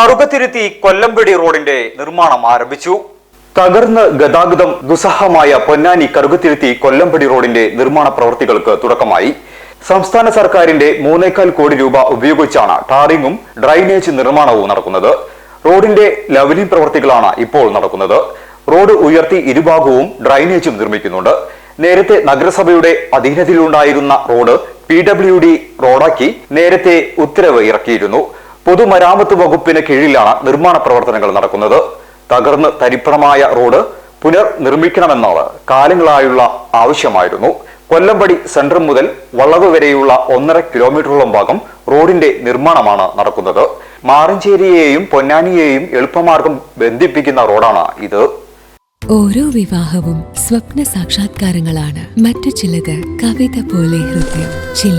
കറുകത്തിരുത്തി കൊല്ലംപിടി റോഡിന്റെ നിർമ്മാണം ആരംഭിച്ചു. തകർന്ന് ഗതാഗതം ദുസ്സഹമായ പൊന്നാനി കറുകത്തിരുത്തി കൊല്ലംപടി റോഡിന്റെ നിർമ്മാണ പ്രവൃത്തികൾക്ക് തുടക്കമായി. സംസ്ഥാന സർക്കാരിന്റെ മൂന്നേക്കാൽ കോടി രൂപ ഉപയോഗിച്ചാണ് ടാറിങ്ങും ഡ്രൈനേജ് നിർമ്മാണവും നടക്കുന്നത്. റോഡിന്റെ ലവലിംഗ് പ്രവൃത്തികളാണ് ഇപ്പോൾ നടക്കുന്നത്. റോഡ് ഉയർത്തി ഇരുഭാഗവും ഡ്രൈനേജും നിർമ്മിക്കുന്നുണ്ട്. നേരത്തെ നഗരസഭയുടെ അധീനതയിലുണ്ടായിരുന്ന റോഡ് പി ഡബ്ല്യു ഡി റോഡാക്കി നേരത്തെ ഉത്തരവ് ഇറക്കിയിരുന്നു. പൊതുമരാമത്ത് വകുപ്പിന് കീഴിലാണ് നിർമ്മാണ പ്രവർത്തനങ്ങൾ നടക്കുന്നത്. തകർന്ന് തരിപ്പണമായ റോഡ് പുനർനിർമ്മിക്കണമെന്നത് കാലങ്ങളായുള്ള ആവശ്യമായിരുന്നു. കൊല്ലമ്പടി സെൻട്രൽ മുതൽ വളവ് വരെയുള്ള ഒന്നര കിലോമീറ്ററോളം ഭാഗം റോഡിന്റെ നിർമ്മാണമാണ് നടക്കുന്നത്. മാറഞ്ചേരിയെയും പൊന്നാനിയെയും എളുപ്പമാർഗം ബന്ധിപ്പിക്കുന്ന റോഡാണ് ഇത്. ഓരോ വിവാഹവും സ്വപ്ന സാക്ഷാത്കാരങ്ങളാണ്. മറ്റു ചിലത് കവിത പോലെ ഹൃദയം ചില